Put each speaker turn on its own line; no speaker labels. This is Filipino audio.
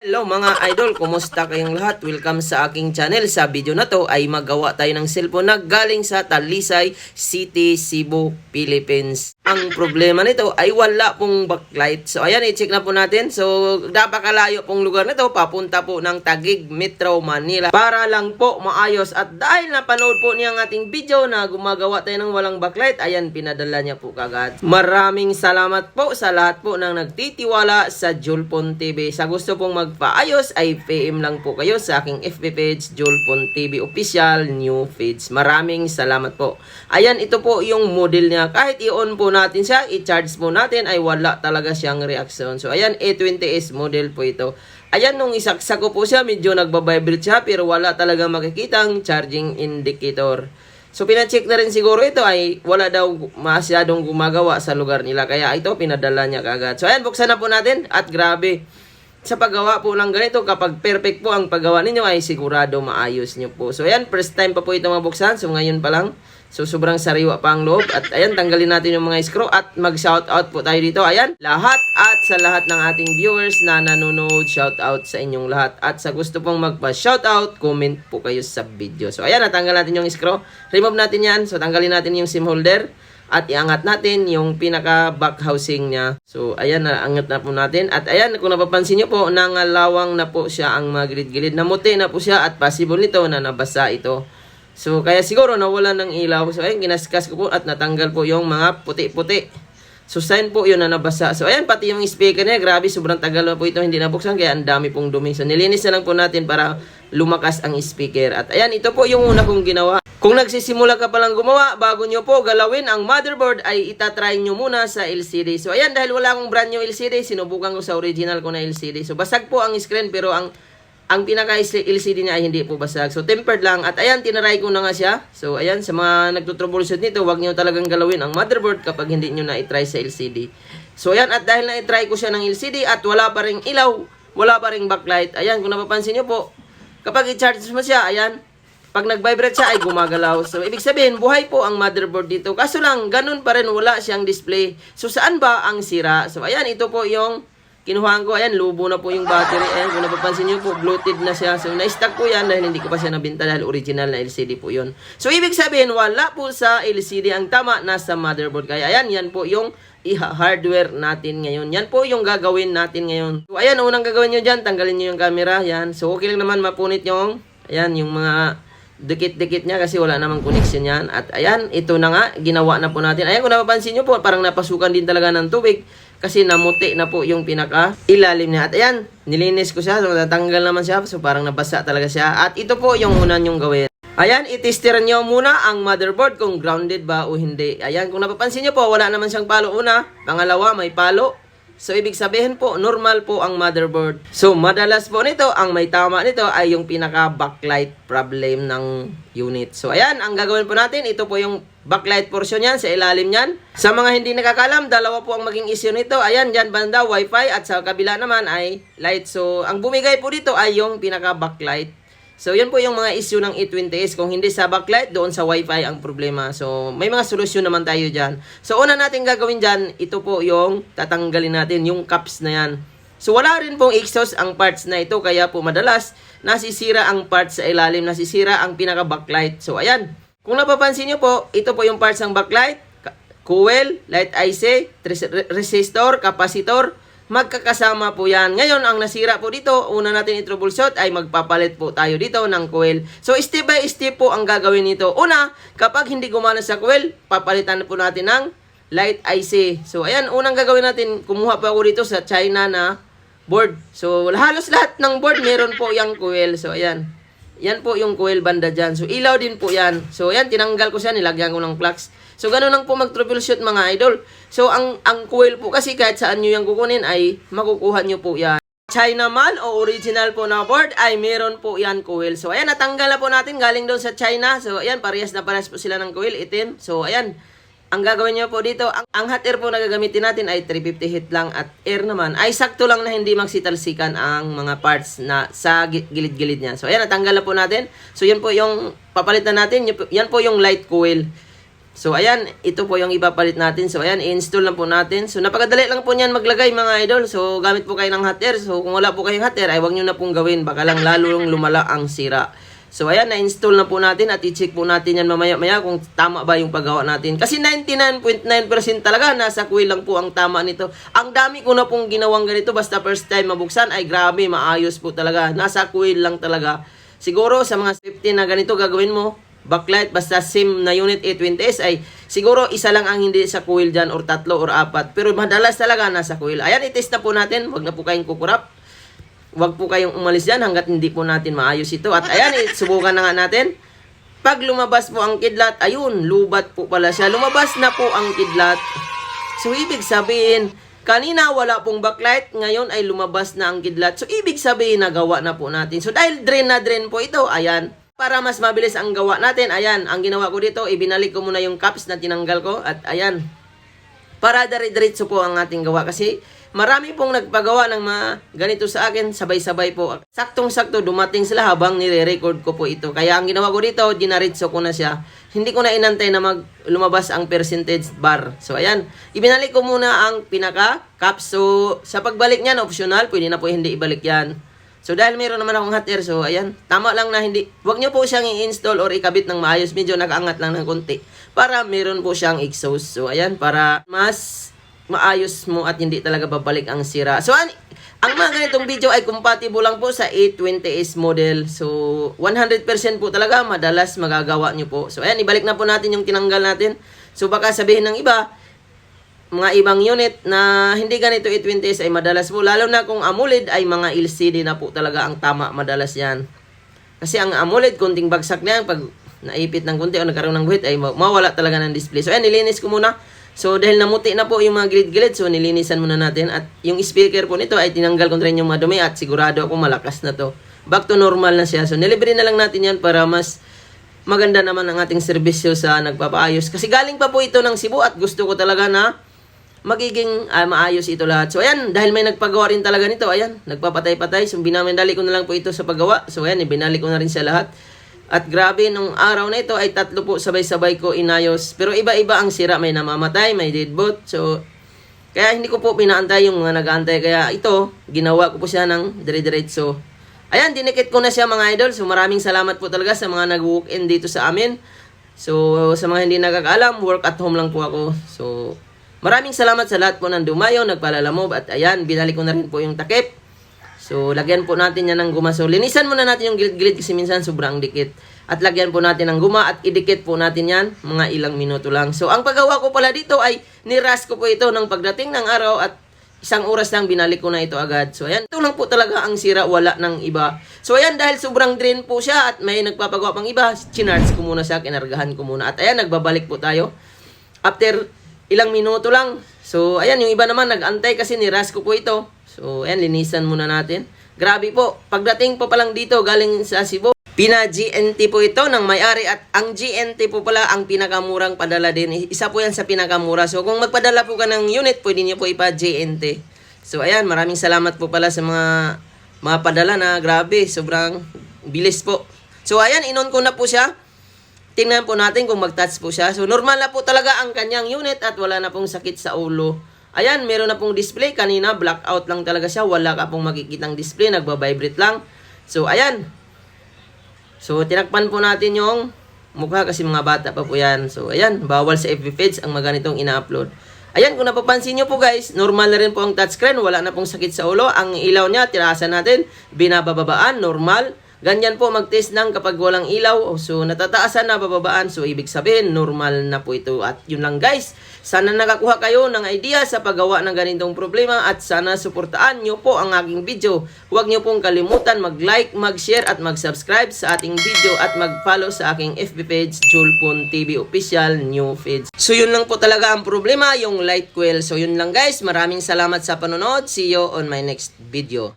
Hello mga idol, kumusta kayong lahat? Welcome sa aking channel. Sa video na to ay magawa tayo ng cellphone na galing sa Talisay City, Cebu, Philippines. Ang problema nito ay wala pong backlight. So ayan, i-check na po natin. So napakalayo pong lugar nito, papunta po ng Tagig, Metro Manila. Para lang po maayos. At dahil napanood po niya ang ating video na gumagawa tayo ng walang backlight, ayan, pinadala niya po kagad. Maraming salamat po sa lahat po ng nagtitiwala sa Julpon TV. Sa gusto pong magpaayos ay PM lang po kayo sa aking FB page, Julpon TV Official New Page. Maraming salamat po. Ayan, ito po yung model niya. Kahit i-on po natin siya, i-charge po natin, ay wala talaga siyang reaction. So, ayan, A20S model po ito. Ayan, nung isaksak ko po siya, medyo nagbabibrate siya, pero wala talaga makikitang charging indicator. So, pinacheck na rin siguro ito ay wala daw masyadong gumagawa sa lugar nila. Kaya ito, pinadala niya kagad. So, ayan, buksan na po natin. At grabe, sa paggawa po ng ganito, kapag perfect po ang paggawa ninyo, ay sigurado maayos nyo po. So, ayan, first time pa po ito mabuksan. So, ngayon pa lang. So, sobrang sariwa pa ang loob. At ayan, tanggalin natin yung mga screw at mag-shoutout po tayo dito. Ayan, lahat at sa lahat ng ating viewers na nanonood, shoutout sa inyong lahat. At sa gusto pong magpa-shoutout, comment po kayo sa video. So, ayan, natanggal natin yung screw. Remove natin yan. So, tanggalin natin yung SIM holder. At iangat natin yung pinaka back housing niya. So, ayan, naangat na po natin. At ayan, kung napapansin nyo po, nangalawang na po siya ang magilid-gilid. Namuti na po siya at possible nito na nabasa ito. So, kaya siguro nawala ng ilaw. So, ayan, kinaskas ko po at natanggal po yung mga puti-puti. So, sign po yun na nabasa. So, ayan, pati yung speaker niya, grabe, sobrang tagal na po ito hindi nabuksan, kaya ang dami pong dumi. So, nilinis na lang po natin para lumakas ang speaker. At ayan, ito po yung una kong ginawa. Kung nagsisimula ka palang gumawa, bago nyo po galawin ang motherboard, ay itatry nyo muna sa LCD. So, ayan, dahil wala akong brand new LCD, sinubukan ko sa original ko na LCD. So, basag po ang screen, pero ang ang pinaka LCD niya ay hindi po basag. So, tempered lang. At ayan, tinaray ko na nga siya. So, ayan, sa mga nagtutroubleshoot nito, huwag nyo talagang galawin ang motherboard kapag hindi nyo na-try sa LCD. So, ayan, at dahil na-try ko siya ng LCD at wala pa ring ilaw, wala pa ring backlight. Ayan, kung napapansin nyo po, kapag i-charge mo siya, ayan, pag nag-vibrate siya ay gumagalaw. So, ibig sabihin, buhay po ang motherboard dito. Kaso lang, ganun pa rin, wala siyang display. So, saan ba ang sira? So, ayan, ito po yung kinuhaan ko. Ayan, lubo na po yung battery. Ayan, kung napapansin nyo po, bloated na siya. So, na-stack ko yan dahil hindi ko pa siya nabinta dahil original na LCD po yun. So, ibig sabihin, wala po sa LCD ang tama nasa motherboard. Kaya, ayan, yan po yung i-hardware natin ngayon. Yan po yung gagawin natin ngayon. So, ayan, unang gagawin nyo dyan, tanggalin nyo yung camera. Yan. So, okay lang naman mapunit yung, ayan, yung mga dikit-dikit niya kasi wala namang connection yan. At ayan, ito na nga, ginawa na po natin. Ayan, kung napapansin nyo po, parang napasukan din talaga ng tubig kasi namuti na po yung pinaka ilalim niya. At ayan, nilinis ko siya, so natanggal naman siya, so parang nabasa talaga siya. At ito po yung una nyong gawin. Ayan, itestiran nyo muna ang motherboard kung grounded ba o hindi. Ayan, kung napapansin nyo po, wala naman siyang palo una. Pangalawa, may palo. So, ibig sabihin po, normal po ang motherboard. So, madalas po nito, ang may tama nito ay yung pinaka-backlight problem ng unit. So, ayan, ang gagawin po natin, ito po yung backlight portion yan, sa ilalim yan. Sa mga hindi nakakalam, dalawa po ang maging issue nito. Ayan, dyan banda, wifi, at sa kabila naman ay light. So, ang bumigay po dito ay yung pinaka-backlight. So, yan po yung mga issue ng E20S. Kung hindi sa backlight, doon sa wifi ang problema. So, may mga solusyon naman tayo dyan. So, una natin gagawin dyan, ito po yung tatanggalin natin, yung caps na yan. So, wala rin pong exhaust ang parts na ito. Kaya po madalas, nasisira ang parts sa ilalim, nasisira ang pinaka-backlight. So, ayan. Kung napapansin nyo po, ito po yung parts ng backlight. Coil, light IC, res- resistor, capacitor, magkakasama po yan. Ngayon, ang nasira po dito, una natin i-troubleshoot ay magpapalit po tayo dito ng coil. So, step by step po ang gagawin nito. Una, kapag hindi gumana sa coil, papalitan po natin ng light IC. So, ayan, unang gagawin natin, kumuha po ako dito sa China na board. So, halos lahat ng board, meron po yung coil. So, ayan. Yan po yung coil banda dyan. So, ilaw din po yan. So, yan, tinanggal ko siya, nilagyan ko ng flux. So, ganun lang po mag-troubleshoot mga idol. So, ang, ang coil po kasi kahit saan nyo yung kukunin ay makukuha nyo po yan. China man o original po na board ay meron po yan coil. So, ayan, natanggal na po natin galing doon sa China. So, ayan, parehas na parehas po sila ng coil, itim. So, ayan, ang gagawin nyo po dito, ang, ang hot air po na gagamitin natin ay 350 heat lang at air naman ay sakto lang na hindi magsitalsikan ang mga parts na sa gi- gilid-gilid niya. So, ayan, natanggal na po natin. So, yan po yung papalitan natin. Yan po yung light coil. So, ayan, ito po yung ipapalit natin. So, ayan, i-install lang po natin. So, napakadali lang po niyan maglagay mga idol. So, gamit po kayo ng hot air. So, kung wala po kayong hot air, ay huwag nyo na pong gawin. Baka lang lalong lumala ang sira. So, ayan, na-install na po natin at i-check po natin yan mamaya-maya kung tama ba yung paggawa natin. Kasi 99.9% talaga, nasa kuwi lang po ang tama nito. Ang dami ko na pong ginawang ganito, basta first time mabuksan, ay grabe, maayos po talaga. Nasa kuwi lang talaga. Siguro sa mga safety na ganito gagawin mo, backlight basta SIM na unit 820S ay siguro isa lang ang hindi sa coil dyan or tatlo or apat. Pero madalas talaga nasa coil. Ayan, itest na po natin. Huwag na po kayong kukurap. Huwag po kayong umalis dyan hanggat hindi po natin maayos ito. At ayan, eh, subukan na nga natin. Pag lumabas po ang kidlat, ayun, lubat po pala siya. Lumabas na po ang kidlat. So, ibig sabihin, kanina wala pong backlight, ngayon ay lumabas na ang kidlat. So, ibig sabihin, nagawa na po natin. So, dahil drain na drain po ito, ayan, para mas mabilis ang gawa natin, ayan, ang ginawa ko dito, ibinalik ko muna yung caps na tinanggal ko, at ayan, para dire-diretso po ang ating gawa kasi marami pong nagpagawa ng mga ganito sa akin, sabay-sabay po. Saktong-sakto dumating sila habang nire-record ko po ito. Kaya ang ginawa ko dito, dinaritso ko na siya. Hindi ko na inantay na mag lumabas ang percentage bar. So ayan, ibinalik ko muna ang pinaka cap. So sa pagbalik niyan optional, pwede na po hindi ibalik yan. So dahil meron naman akong hot air, so ayan, tama lang na hindi, wag niyo po siyang i-install or ikabit ng maayos, medyo nakaangat lang ng konti para meron po siyang exhaust. So ayan, para mas maayos mo at hindi talaga babalik ang sira. So an ang mga ganitong video ay compatible lang po sa 820S model. So 100% po talaga madalas magagawa nyo po. So ayan, ibalik na po natin yung tinanggal natin. So baka sabihin ng iba, mga ibang unit na hindi ganito 820S ay madalas po. Lalo na kung AMOLED ay mga LCD na po talaga ang tama madalas yan. Kasi ang AMOLED, kunting bagsak na yan, pag naipit ng kunti o nagkaroon ng guhit, ay ma- mawala talaga ng display. So ayan, nilinis ko muna. So dahil namuti na po yung mga gilid-gilid, so nilinisan muna natin. At yung speaker po nito ay tinanggal ko rin yung madumi at sigurado ako malakas na to. Back to normal na siya. So nilibre na lang natin yan para mas maganda naman ang ating serbisyo sa nagpapaayos. Kasi galing pa po ito ng Cebu at gusto ko talaga na magiging ah, maayos ito lahat. So ayan, dahil may nagpagawa rin talaga nito, ayan, nagpapatay-patay. So binamindali ko na lang po ito sa paggawa. So ayan, ibinalik ko na rin siya lahat. At grabe, nung araw na ito ay tatlo po sabay-sabay ko inayos. Pero iba-iba ang sira. May namamatay, may deadbolt. So, kaya hindi ko po pinaantay yung mga nag-aantay. Kaya ito, ginawa ko po siya ng dire-diretso. Ayan, dinikit ko na siya mga idol. So, maraming salamat po talaga sa mga nag-walk-in dito sa amin. So, sa mga hindi nakakaalam, work at home lang po ako. So, maraming salamat sa lahat po ng dumayo, nagpalalamob. At ayan, binalik ko na rin po yung takip. So, lagyan po natin yan ng guma. So, linisan muna natin yung gilid-gilid kasi minsan sobrang dikit. At lagyan po natin ng guma at idikit po natin yan mga ilang minuto lang. So, ang paggawa ko pala dito ay niras ko po ito ng pagdating ng araw at isang oras lang binalik ko na ito agad. So, ayan. Ito lang po talaga ang sira, wala ng iba. So, ayan, dahil sobrang drain po siya at may nagpapagawa pang iba, chinarge ko muna siya, kinargahan ko muna. At ayan, nagbabalik po tayo. After ilang minuto lang. So, ayan, yung iba naman nag-antay kasi niras ko po ito. So, ayan, linisan muna natin. Grabe po, pagdating po palang dito, galing sa Cebu, Pina GNT po ito ng may-ari at ang GNT po pala ang pinakamurang padala din. Isa po yan sa pinakamura. So, kung magpadala po ka ng unit, pwede niyo po ipa GNT. So, ayan, maraming salamat po pala sa mga mga padala na grabe, sobrang bilis po. So, ayan, inon ko na po siya. Tingnan po natin kung mag-touch po siya. So, normal na po talaga ang kanyang unit at wala na pong sakit sa ulo. Ayan, meron na pong display. Kanina, blackout lang talaga siya. Wala ka pong makikitang display. Nagbabibrate lang. So, ayan. So, tinakpan po natin yung mukha kasi mga bata pa po yan. So, ayan. Bawal sa FB page ang mga ganitong ina-upload. Ayan, kung napapansin nyo po guys, normal na rin po ang touchscreen. Wala na pong sakit sa ulo. Ang ilaw niya, tirasan natin. Binabababaan, normal. Ganyan po mag-test ng kapag walang ilaw. So, natataasan na bababaan. So, ibig sabihin, normal na po ito. At yun lang guys. Sana nakakuha kayo ng idea sa paggawa ng ganitong problema at sana suportaan nyo po ang aking video. Huwag nyo pong kalimutan mag-like, mag-share at mag-subscribe sa ating video at mag-follow sa aking FB page, Julpon TV Official New Feeds. So yun lang po talaga ang problema, yung light coil. So yun lang guys, maraming salamat sa panonood. See you on my next video.